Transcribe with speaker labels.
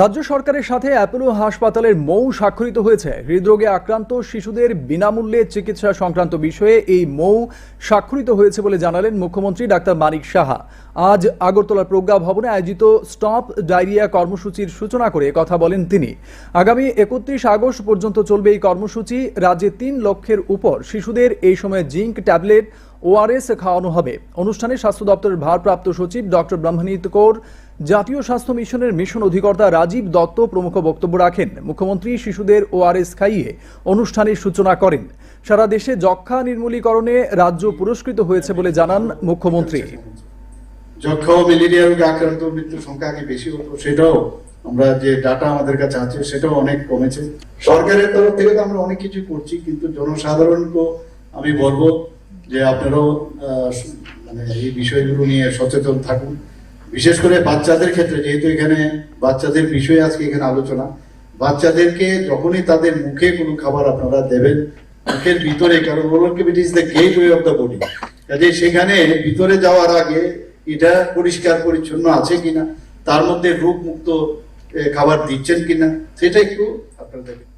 Speaker 1: রাজ্য সরকারের সাথে অ্যাপোলো হাসপাতালের মৌ স্বাক্ষরিত হয়েছে। হৃদরোগে আক্রান্ত শিশুদের বিনামূল্যে চিকিৎসা সংক্রান্ত বিষয়ে এই মৌ স্বাক্ষরিত হয়েছে বলে জানালেন মুখ্যমন্ত্রী ডাক্তার মানিক সাহা। আজ আগরতলার প্রজ্ঞা ভবনে আয়োজিত স্টপ ডায়রিয়া কর্মসূচির সূচনা করে কথা বলেন তিনি। আগামী একত্রিশ আগস্ট পর্যন্ত চলবে এই কর্মসূচি। রাজ্যে তিন লক্ষের উপর শিশুদের এই সময় জিঙ্ক ট্যাবলেট, ওআরএস খাওয়ানো হবে। অনুষ্ঠানে স্বাস্থ্য দপ্তরের ভারপ্রাপ্ত সচিব ডক্টর ব্রহ্মনীত কৌর, জাতীয় স্বাস্থ্য মিশনের মিশন অধিকর্তা রাজীব দত্ত প্রমুখ বক্তব্য রাখেন। মুখ্যমন্ত্রী শিশুদের ওআরএস খাইয়ে অনুষ্ঠানের সূচনা করেন। সারা দেশে যক্ষা নির্মূলীকরণে রাজ্য পুরস্কৃত হয়েছে বলে জানান মুখ্যমন্ত্রী।
Speaker 2: যক্ষা ও ম্যালেরিয়া রোগে আক্রান্ত মৃত্যুর সংখ্যা আগে বেশি হতো, সেটাও আমরা যে ডাটা আমাদের কাছে আছে, সেটাও অনেক কমেছে। সরকারের তরফ থেকে তো আমরা অনেক কিছু করছি, কিন্তু জনসাধারণকে আমি বলব যে আপনারাও মানে এই বিষয়গুলো নিয়ে সচেতন থাকুন। বিশেষ করে বাচ্চাদের ক্ষেত্রে, যেহেতু এখানে বাচ্চাদের বিষয়ে আজকে এখানে আলোচনা, বাচ্চাদেরকে যখনই তাদের মুখে কোনো খাবার আপনারা দেবেন, মুখের ভিতরে, কারণ it is gateway of the body কাজে সেখানে ভিতরে যাওয়ার আগে এটা পরিষ্কার পরিচ্ছন্ন আছে কিনা? তার মধ্যে রোগ মুক্ত খাবার দিচ্ছেন কিনা? সেটা একটু আপনারা দেখেন।